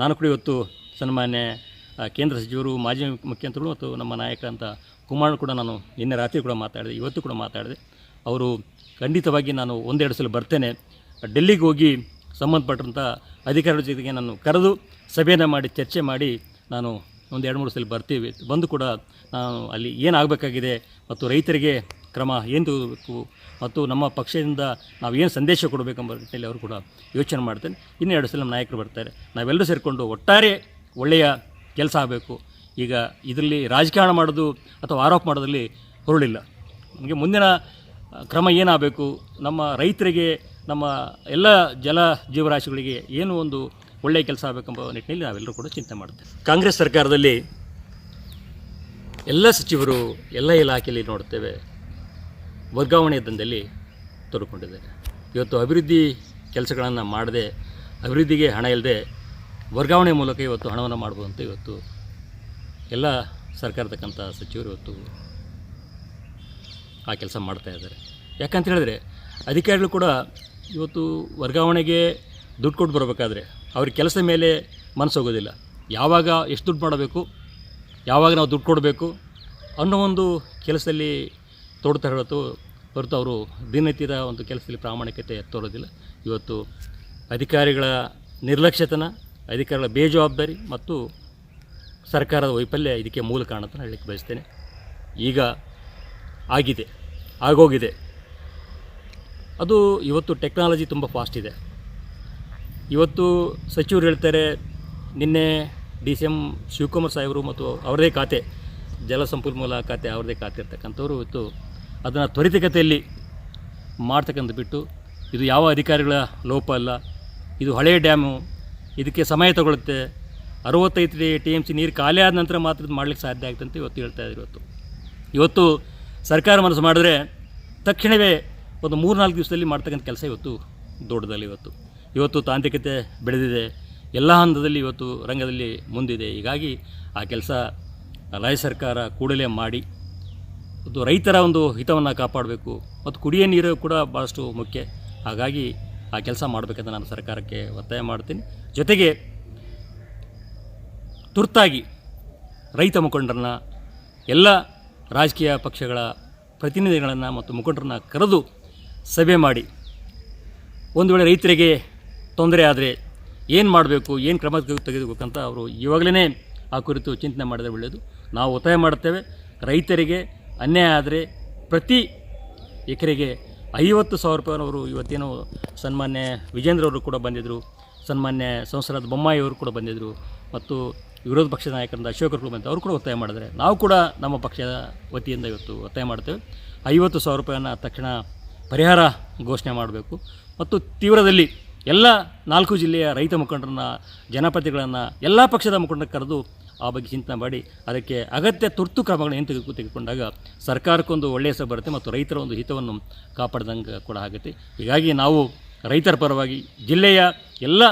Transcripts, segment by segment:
ನಾನು ಕೂಡ ಇವತ್ತು ಸನ್ಮಾನ್ಯ ಕೇಂದ್ರ ಸಚಿವರು, ಮಾಜಿ ಮುಖ್ಯಮಂತ್ರಿಗಳು ಮತ್ತು ನಮ್ಮ ನಾಯಕರಂತ ಕುಮಾರ್ ಕೂಡ ನಾನು ನಿನ್ನೆ ರಾತ್ರಿ ಕೂಡ ಮಾತಾಡಿದೆ, ಇವತ್ತು ಕೂಡ ಮಾತಾಡಿದೆ. ಅವರು ಖಂಡಿತವಾಗಿ ನಾನು ಒಂದೆರಡು ಸಲ ಬರ್ತೇನೆ. ಡೆಲ್ಲಿಗೆ ಹೋಗಿ ಸಂಬಂಧಪಟ್ಟಂಥ ಅಧಿಕಾರಿಗಳ ಜೊತೆಗೆ ನಾನು ಕರೆದು ಸಭೆಯನ್ನು ಮಾಡಿ, ಚರ್ಚೆ ಮಾಡಿ ನಾನು ಒಂದು ಎರಡು ಮೂರು ಸಲ ಬರ್ತೀವಿ. ಬಂದು ಕೂಡ ನಾನು ಅಲ್ಲಿ ಏನಾಗಬೇಕಾಗಿದೆ ಮತ್ತು ರೈತರಿಗೆ ಕ್ರಮ ಏನು ತೆಗೆದಬೇಕು ಮತ್ತು ನಮ್ಮ ಪಕ್ಷದಿಂದ ನಾವು ಏನು ಸಂದೇಶ ಕೊಡಬೇಕೆಂಬ ನಿಟ್ಟಿನಲ್ಲಿ ಅವರು ಕೂಡ ಯೋಚನೆ ಮಾಡ್ತೇನೆ ಇನ್ನೂ ಎರಡು ಸಲ ನಮ್ಮ ನಾಯಕರು ಬರ್ತಾರೆ. ನಾವೆಲ್ಲರೂ ಸೇರಿಕೊಂಡು ಒಟ್ಟಾರೆ ಒಳ್ಳೆಯ ಕೆಲಸ ಆಗಬೇಕು. ಈಗ ಇದರಲ್ಲಿ ರಾಜಕಾರಣ ಮಾಡೋದು ಅಥವಾ ಆರೋಪ ಮಾಡೋದ್ರಲ್ಲಿ ಹೊರಳಿಲ್ಲ. ನಮಗೆ ಮುಂದಿನ ಕ್ರಮ ಏನಾಗಬೇಕು? ನಮ್ಮ ರೈತರಿಗೆ, ನಮ್ಮ ಎಲ್ಲ ಜಲ ಜೀವರಾಶಿಗಳಿಗೆ ಏನು ಒಂದು ಒಳ್ಳೆಯ ಕೆಲಸ ಆಗಬೇಕೆಂಬ ನಿಟ್ಟಿನಲ್ಲಿ ನಾವೆಲ್ಲರೂ ಕೂಡ ಚಿಂತೆ ಮಾಡ್ತೇವೆ. ಕಾಂಗ್ರೆಸ್ ಸರ್ಕಾರದಲ್ಲಿ ಎಲ್ಲ ಸಚಿವರು ಎಲ್ಲ ಇಲಾಖೆಯಲ್ಲಿ ನೋಡ್ತೇವೆ. ವರ್ಗಾವಣೆ ದಂಧೆಯಲ್ಲಿ ತೊಡಕೊಂಡಿದ್ದಾರೆ. ಇವತ್ತು ಅಭಿವೃದ್ಧಿ ಕೆಲಸಗಳನ್ನು ಮಾಡದೆ, ಅಭಿವೃದ್ಧಿಗೆ ಹಣ ಇಲ್ಲದೆ ವರ್ಗಾವಣೆ ಮೂಲಕ ಇವತ್ತು ಹಣವನ್ನು ಮಾಡ್ಬೋದು ಅಂತ ಇವತ್ತು ಎಲ್ಲ ಸರ್ಕಾರದಕ್ಕಂಥ ಸಚಿವರು ಇವತ್ತು ಆ ಕೆಲಸ ಮಾಡ್ತಾ ಇದ್ದಾರೆ. ಯಾಕಂತ ಹೇಳಿದ್ರೆ ಅಧಿಕಾರಿಗಳು ಕೂಡ ಇವತ್ತು ವರ್ಗಾವಣೆಗೆ ದುಡ್ಡು ಕೊಟ್ಟು ಬರಬೇಕಾದ್ರೆ ಅವ್ರ ಕೆಲಸ ಮೇಲೆ ಮನಸ್ಸು ಹೋಗೋದಿಲ್ಲ. ಯಾವಾಗ ಎಷ್ಟು ದುಡ್ಡು ಮಾಡಬೇಕು, ಯಾವಾಗ ನಾವು ದುಡ್ಡು ಕೊಡಬೇಕು ಅನ್ನೋ ಒಂದು ಕೆಲಸದಲ್ಲಿ ತೋಡ್ತಾ ಹೊರತು ಹೊರತು ಅವರು ದಿನನಿತ್ಯದ ಒಂದು ಕೆಲಸದಲ್ಲಿ ಪ್ರಾಮಾಣಿಕತೆ ತೋರೋದಿಲ್ಲ. ಇವತ್ತು ಅಧಿಕಾರಿಗಳ ನಿರ್ಲಕ್ಷ್ಯತನ, ಅಧಿಕಾರಿಗಳ ಬೇಜವಾಬ್ದಾರಿ ಮತ್ತು ಸರ್ಕಾರದ ವೈಫಲ್ಯ ಇದಕ್ಕೆ ಮೂಲ ಕಾರಣ ಅಂತ ಹೇಳಲಿಕ್ಕೆ ಬಯಸ್ತೇನೆ. ಈಗ ಆಗಿದೆ, ಆಗೋಗಿದೆ. ಅದು ಇವತ್ತು ಟೆಕ್ನಾಲಜಿ ತುಂಬ ಫಾಸ್ಟ್ ಇದೆ. ಇವತ್ತು ಸಚಿವರು ಹೇಳ್ತಾರೆ, ನಿನ್ನೆ ಡಿ ಸಿ ಎಂ ಶಿವಕುಮಾರ್ ಸಾಹೇಬರು ಮತ್ತು ಅವರದೇ ಖಾತೆ ಜಲಸಂಪನ್ಮೂಲ ಖಾತೆ ಅವರದೇ ಖಾತೆ ಇರ್ತಕ್ಕಂಥವ್ರು ಇವತ್ತು ಅದನ್ನು ತ್ವರಿತಗತಿಯಲ್ಲಿ ಮಾಡ್ತಕ್ಕಂಥ ಬಿಟ್ಟು ಇದು ಯಾವ ಅಧಿಕಾರಿಗಳ ಲೋಪ ಅಲ್ಲ, ಇದು ಹಳೆಯ ಡ್ಯಾಮು, ಇದಕ್ಕೆ ಸಮಯ ತಗೊಳುತ್ತೆ, ಅರವತ್ತೈದು ಟಿ ಎಂ ಸಿ ನೀರು ಖಾಲಿ ಆದ ನಂತರ ಮಾತ್ರ ಇದು ಮಾಡ್ಲಿಕ್ಕೆ ಸಾಧ್ಯ ಆಗುತ್ತೆ ಅಂತ ಇವತ್ತು ಹೇಳ್ತಾ ಇದ್ದಾರೆ ಇವತ್ತು. ಇವತ್ತು ಸರ್ಕಾರ ಮನಸ್ಸು ಮಾಡಿದ್ರೆ ತಕ್ಷಣವೇ ಒಂದು ಮೂರು ನಾಲ್ಕು ದಿವಸದಲ್ಲಿ ಮಾಡ್ತಕ್ಕಂಥ ಕೆಲಸ ಇವತ್ತು ದೊಡ್ಡದಲ್ಲಿ ಇವತ್ತು. ಇವತ್ತು ತಾಂತ್ರಿಕತೆ ಬೆಳೆದಿದೆ, ಎಲ್ಲ ಹಂತದಲ್ಲಿ ಇವತ್ತು ರಂಗದಲ್ಲಿ ಮುಂದಿದೆ. ಹೀಗಾಗಿ ಆ ಕೆಲಸ ರಾಜ್ಯ ಸರ್ಕಾರ ಕೂಡಲೇ ಮಾಡಿ ಮತ್ತು ರೈತರ ಒಂದು ಹಿತವನ್ನು ಕಾಪಾಡಬೇಕು. ಮತ್ತು ಕುಡಿಯೋ ನೀರು ಕೂಡ ಭಾಳಷ್ಟು ಮುಖ್ಯ. ಹಾಗಾಗಿ ಆ ಕೆಲಸ ಮಾಡಬೇಕಂತ ನಾನು ಸರ್ಕಾರಕ್ಕೆ ಒತ್ತಾಯ ಮಾಡ್ತೀನಿ. ಜೊತೆಗೆ ತುರ್ತಾಗಿ ರೈತ ಮುಖಂಡರನ್ನ, ಎಲ್ಲ ರಾಜಕೀಯ ಪಕ್ಷಗಳ ಪ್ರತಿನಿಧಿಗಳನ್ನು ಮತ್ತು ಮುಖಂಡರನ್ನ ಕರೆದು ಸಭೆ ಮಾಡಿ, ಒಂದು ವೇಳೆ ರೈತರಿಗೆ ತೊಂದರೆ ಆದರೆ ಏನು ಮಾಡಬೇಕು, ಏನು ಕ್ರಮ ತೆಗೆ- ತೆಗೆದುಬೇಕಂತ ಅವರು ಇವಾಗಲೇ ಆ ಕುರಿತು ಚಿಂತನೆ ಮಾಡಿದರೆ ಒಳ್ಳೆಯದು. ನಾವು ಒತ್ತಾಯ ಮಾಡುತ್ತೇವೆ. ರೈತರಿಗೆ ಅನ್ಯಾಯ ಆದರೆ ಪ್ರತಿ ಎಕರೆಗೆ ಐವತ್ತು ಸಾವಿರ ರೂಪಾಯಿನವರು ಇವತ್ತೇನು ಸನ್ಮಾನ್ಯ ವಿಜೇಂದ್ರ ಅವರು ಕೂಡ ಬಂದಿದ್ದರು ಸನ್ಮಾನ್ಯ ಸಂಸದ ಬೊಮ್ಮಾಯಿ ಅವರು ಕೂಡ ಬಂದಿದ್ದರು ಮತ್ತು ವಿರೋಧ ಪಕ್ಷದ ನಾಯಕರಿಂದ ಅಶೋಕರು ಬಂದಿದ್ದು ಅವರು ಕೂಡ ಒತ್ತಾಯ ಮಾಡಿದರೆ. ನಾವು ಕೂಡ ನಮ್ಮ ಪಕ್ಷದ ವತಿಯಿಂದ ಇವತ್ತು ಒತ್ತಾಯ ಮಾಡ್ತೇವೆ ಐವತ್ತು ಸಾವಿರ ರೂಪಾಯಿಯನ್ನು ತಕ್ಷಣ ಪರಿಹಾರ ಘೋಷಣೆ ಮಾಡಬೇಕು. ಮತ್ತು ತೀವ್ರದಲ್ಲಿ ಎಲ್ಲ ನಾಲ್ಕು ಜಿಲ್ಲೆಯ ರೈತ ಮುಖಂಡರನ್ನು ಜನಪ್ರತಿಗಳನ್ನು ಎಲ್ಲ ಪಕ್ಷದ ಮುಖಂಡ ಕರೆದು ಆ ಬಗ್ಗೆ ಚಿಂತನೆ ಮಾಡಿ ಅದಕ್ಕೆ ಅಗತ್ಯ ತುರ್ತು ಕ್ರಮಗಳನ್ನು ಏನು ತೆಗೆದು ತೆಗೆದುಕೊಂಡಾಗ ಸರ್ಕಾರಕ್ಕೊಂದು ಒಳ್ಳೆಯ ಹೆಸರು ಬರುತ್ತೆ ಮತ್ತು ರೈತರ ಒಂದು ಹಿತವನ್ನು ಕಾಪಾಡ್ದಂಗೆ ಕೂಡ ಆಗುತ್ತೆ. ಹೀಗಾಗಿ ನಾವು ರೈತರ ಪರವಾಗಿ ಜಿಲ್ಲೆಯ ಎಲ್ಲ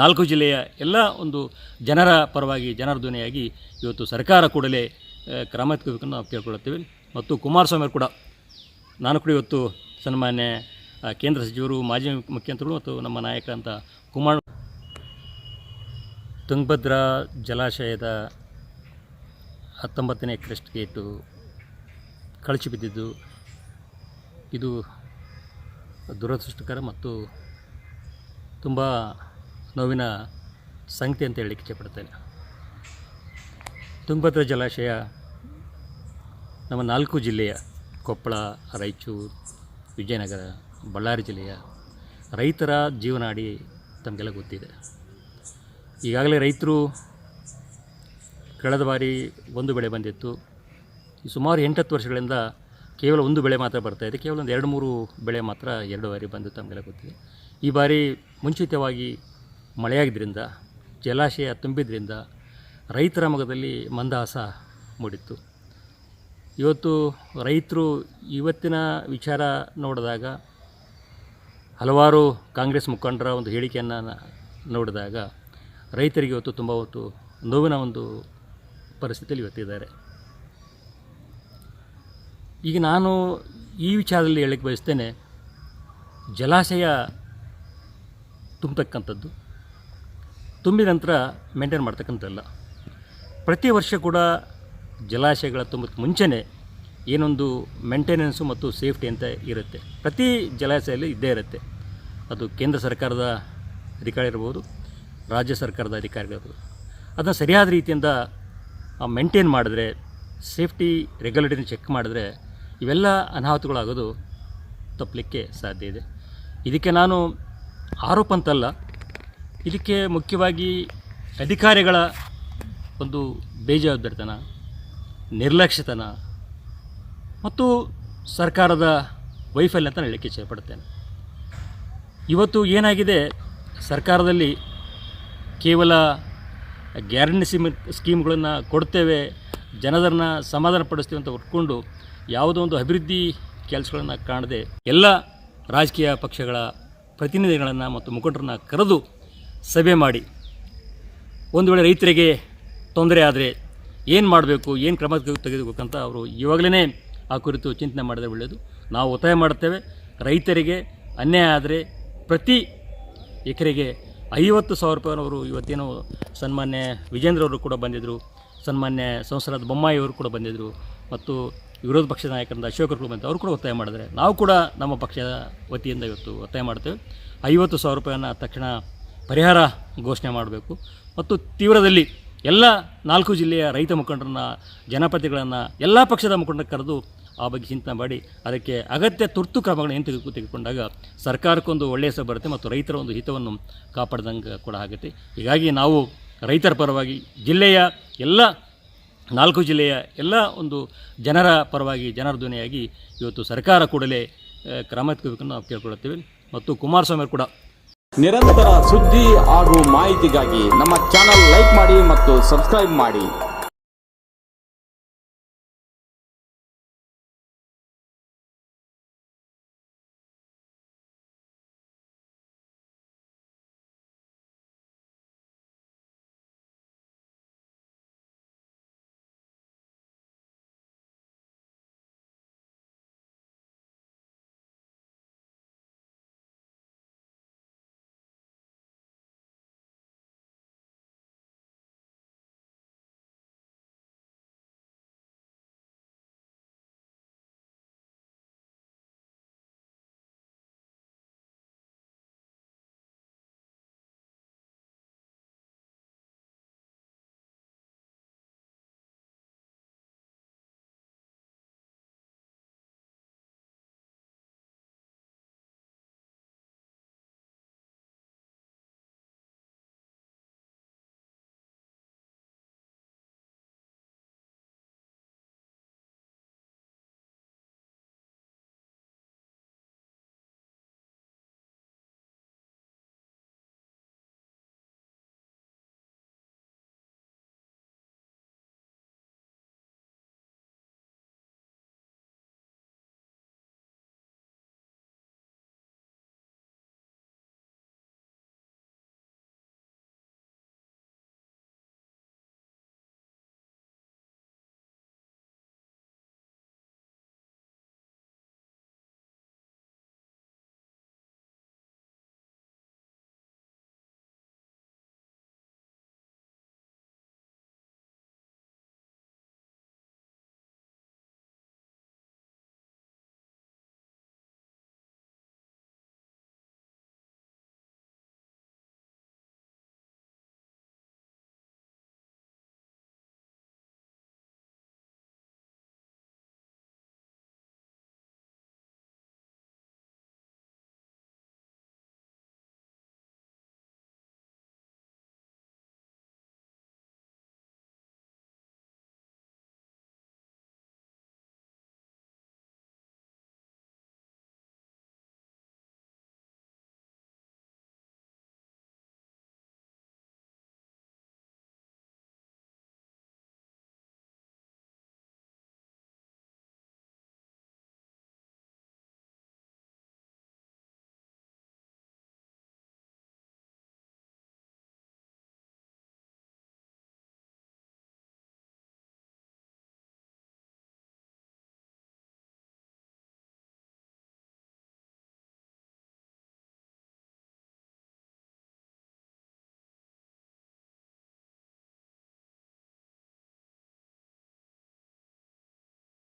ನಾಲ್ಕು ಜಿಲ್ಲೆಯ ಎಲ್ಲ ಒಂದು ಜನರ ಪರವಾಗಿ, ಜನರ ಧ್ವನಿಯಾಗಿ ಇವತ್ತು ಸರ್ಕಾರ ಕೂಡಲೇ ಕ್ರಮ ತೆಗೆದುಕೊಂಡು ನಾವು ಕೇಳ್ಕೊಳ್ಳುತ್ತೇವೆ. ಮತ್ತು ಕುಮಾರಸ್ವಾಮಿ ಕೂಡ, ನಾನು ಕೂಡ ಇವತ್ತು ಸನ್ಮಾನ್ಯ ಕೇಂದ್ರ ಸಚಿವರು, ಮಾಜಿ ಮುಖ್ಯಮಂತ್ರಿಗಳು ಮತ್ತು ನಮ್ಮ ನಾಯಕರಂತ ಕುಮಾರ್ ತುಂಗಭದ್ರಾ ಜಲಾಶಯದ ಹತ್ತೊಂಬತ್ತನೇ ಕ್ರೆಸ್ಟ್ ಗೇಟು ಕಳಚಿ ಬಿದ್ದಿದ್ದು, ಇದು ದುರದೃಷ್ಟಕರ ಮತ್ತು ತುಂಬ ನೋವಿನ ಸಂಗತಿ ಅಂತ ಹೇಳಲಿಕ್ಕೆ ಇಚ್ಛೆಪಡ್ತೇನೆ. ತುಂಗಭದ್ರಾ ಜಲಾಶಯ ನಮ್ಮ ನಾಲ್ಕು ಜಿಲ್ಲೆಯ ಕೊಪ್ಪಳ, ರಾಯಚೂರು, ವಿಜಯನಗರ, ಬಳ್ಳಾರಿ ಜಿಲ್ಲೆಯ ರೈತರ ಜೀವನಾಡಿ ತಮಗೆಲ್ಲ ಗೊತ್ತಿದೆ. ಈಗಾಗಲೇ ರೈತರು ಕಳೆದ ಬಾರಿ ಒಂದು ಬೆಳೆ ಬಂದಿತ್ತು. ಸುಮಾರು ಎಂಟತ್ತು ವರ್ಷಗಳಿಂದ ಕೇವಲ ಒಂದು ಬೆಳೆ ಮಾತ್ರ ಬರ್ತಾಯಿದೆ ಕೇವಲ ಒಂದು ಎರಡು ಮೂರು ಬೆಳೆ ಮಾತ್ರ ಎರಡು ಬಾರಿ ಬಂದು ತಮಗೆಲ್ಲ ಗೊತ್ತಿದೆ ಈ ಬಾರಿ ಮುಂಚಿತವಾಗಿ ಮಳೆಯಾಗಿದ್ದರಿಂದ, ಜಲಾಶಯ ತುಂಬಿದ್ರಿಂದ ರೈತರ ಮಗದಲ್ಲಿ ಮಂದಹಾಸ ಮೂಡಿತ್ತು. ಇವತ್ತು ರೈತರು ಇವತ್ತಿನ ವಿಚಾರ ನೋಡಿದಾಗ, ಹಲವಾರು ಕಾಂಗ್ರೆಸ್ ಮುಖಂಡರ ಒಂದು ಹೇಳಿಕೆಯನ್ನು ನೋಡಿದಾಗ ರೈತರಿಗೆ ಇವತ್ತು ತುಂಬ ಹೊತ್ತು ನೋವಿನ ಒಂದು ಪರಿಸ್ಥಿತಿಯಲ್ಲಿ ಇವತ್ತಿದ್ದಾರೆ ಈಗ ನಾನು ಈ ವಿಚಾರದಲ್ಲಿ ಹೇಳಕ್ಕೆ ಬಯಸ್ತೇನೆ, ಜಲಾಶಯ ತುಂಬತಕ್ಕಂಥದ್ದು ತುಂಬಿದ ನಂತರ ಮೇಂಟೈನ್ ಮಾಡ್ತಕ್ಕಂಥದ್ದಲ್ಲ. ಪ್ರತಿ ವರ್ಷ ಕೂಡ ಜಲಾಶಯಗಳ ತುಂಬಕ್ಕೆ ಮುಂಚೆನೇ ಏನೊಂದು ಮೇಂಟೆನೆನ್ಸು ಮತ್ತು ಸೇಫ್ಟಿ ಅಂತ ಇರುತ್ತೆ. ಪ್ರತಿ ಜಲಾಶಯಲ್ಲಿ ಇದ್ದೇ ಇರುತ್ತೆ. ಅದು ಕೇಂದ್ರ ಸರ್ಕಾರದ ಅಧಿಕಾರಿ ಇರ್ಬೋದು ರಾಜ್ಯ ಸರ್ಕಾರದ ಅಧಿಕಾರಿಗಳು. ಅದನ್ನು ಸರಿಯಾದ ರೀತಿಯಿಂದ ಮೇಂಟೈನ್ ಮಾಡಿದ್ರೆ ಸೇಫ್ಟಿ ರೆಗ್ಯುಲೇಟರಿನ ಚೆಕ್ ಮಾಡಿದ್ರೆ, ಇವೆಲ್ಲ ಅನಾಹುತಗಳಾಗೋದು ತಪ್ಪಲಿಕ್ಕೆ ಸಾಧ್ಯ ಇದೆ. ಇದಕ್ಕೆ ನಾನು ಆರೋಪ ಅಂತಲ್ಲ. ಇದಕ್ಕೆ ಮುಖ್ಯವಾಗಿ ಅಧಿಕಾರಿಗಳ ಒಂದು ಬೇಜವಾಬ್ದಾರಿತನ, ನಿರ್ಲಕ್ಷ್ಯತನ ಮತ್ತು ಸರ್ಕಾರದ ವೈಫಲ್ಯ ಅಂತ ಹೇಳಲಿಕ್ಕೆ ಇಚ್ಛೆಪಡ್ತೇನೆ ಇವತ್ತು ಏನಾಗಿದೆ, ಸರ್ಕಾರದಲ್ಲಿ ಕೇವಲ ಗ್ಯಾರಂಟಿ ಸಿಮ್ ಸ್ಕೀಮ್ಗಳನ್ನು ಕೊಡ್ತೇವೆ, ಜನರನ್ನ ಸಮಾಧಾನ ಪಡಿಸ್ತೇವೆ ಅಂತ ಹೊರ್ಕೊಂಡು ಯಾವುದೋ ಒಂದು ಅಭಿವೃದ್ಧಿ ಕೆಲಸಗಳನ್ನು ಕಾಣದೆ ಎಲ್ಲ ರಾಜಕೀಯ ಪಕ್ಷಗಳ ಪ್ರತಿನಿಧಿಗಳನ್ನು ಮತ್ತು ಮುಖಂಡರನ್ನ ಕರೆದು ಸಭೆ ಮಾಡಿ. ಒಂದು ವೇಳೆ ರೈತರಿಗೆ ತೊಂದರೆ ಆದರೆ ಏನು ಮಾಡಬೇಕು, ಏನು ಕ್ರಮ ತೆಗೆದುಕೋಬೇಕಂತ ಅವರು ಇವಾಗಲೇ ಆ ಕುರಿತು ಚಿಂತನೆ ಮಾಡಿದರೆ ಒಳ್ಳೆಯದು ನಾವು ಒತ್ತಾಯ ಮಾಡುತ್ತೇವೆ, ರೈತರಿಗೆ ಅನ್ಯಾಯ ಆದರೆ ಪ್ರತಿ ಎಕರೆಗೆ ಐವತ್ತು ಸಾವಿರ ರೂಪಾಯಿನವರು ಇವತ್ತೇನು ಸನ್ಮಾನ್ಯ ವಿಜೇಂದ್ರ ಅವರು ಕೂಡ ಬಂದಿದ್ದರು ಸನ್ಮಾನ್ಯ ಸಂಸದ ಬೊಮ್ಮಾಯಿ ಅವರು ಕೂಡ ಬಂದಿದ್ದರು ಮತ್ತು ವಿರೋಧ ಪಕ್ಷದ ನಾಯಕರಿಂದ ಅಶೋಕರು ಕೂಡ ಬಂದರು ಅವರು ಕೂಡ ಒತ್ತಾಯ ಮಾಡಿದರೆ. ನಾವು ಕೂಡ ನಮ್ಮ ಪಕ್ಷದ ವತಿಯಿಂದ ಇವತ್ತು ಒತ್ತಾಯ ಮಾಡ್ತೇವೆ. ಐವತ್ತು ಸಾವಿರ ರೂಪಾಯಿಯನ್ನು ತಕ್ಷಣ ಪರಿಹಾರ ಘೋಷಣೆ ಮಾಡಬೇಕು. ಮತ್ತು ತೀವ್ರದಲ್ಲಿ ಎಲ್ಲ ನಾಲ್ಕು ಜಿಲ್ಲೆಯ ರೈತ ಮುಖಂಡರನ್ನ ಜನಪತಿಗಳನ್ನು ಎಲ್ಲ ಪಕ್ಷದ ಮುಖಂಡರ ಕರೆದು ಆ ಬಗ್ಗೆ ಚಿಂತನೆ ಮಾಡಿ ಅದಕ್ಕೆ ಅಗತ್ಯ ತುರ್ತು ಕ್ರಮಗಳನ್ನು ಏನು ತೆಗೆದು ತೆಗೆದುಕೊಂಡಾಗ ಸರ್ಕಾರಕ್ಕೊಂದು ಒಳ್ಳೆಯ ಸಹ ಬರುತ್ತೆ ಮತ್ತು ರೈತರ ಒಂದು ಹಿತವನ್ನು ಕಾಪಾಡ್ದಂಗೆ ಕೂಡ ಆಗುತ್ತೆ. ಹೀಗಾಗಿ ನಾವು ರೈತರ ಪರವಾಗಿ ಜಿಲ್ಲೆಯ ಎಲ್ಲ ನಾಲ್ಕು ಜಿಲ್ಲೆಯ ಎಲ್ಲ ಒಂದು ಜನರ ಪರವಾಗಿ ಜನರ ಧ್ವನಿಯಾಗಿ ಇವತ್ತು ಸರ್ಕಾರ ಕೂಡಲೇ ಕ್ರಮ ತೆಗೆದುಕೊಂಡು ನಾವು ಕೇಳ್ಕೊಳ್ಳುತ್ತೇವೆ. ಮತ್ತು ಕುಮಾರಸ್ವಾಮಿ ಕೂಡ ನಿರಂತರ ಸುದ್ದಿ ಹಾಗೂ ಮಾಹಿತಿಗಾಗಿ ನಮ್ಮ ಚಾನಲ್ ಲೈಕ್ ಮಾಡಿ ಮತ್ತು ಸಬ್ಸ್ಕ್ರೈಬ್ ಮಾಡಿ.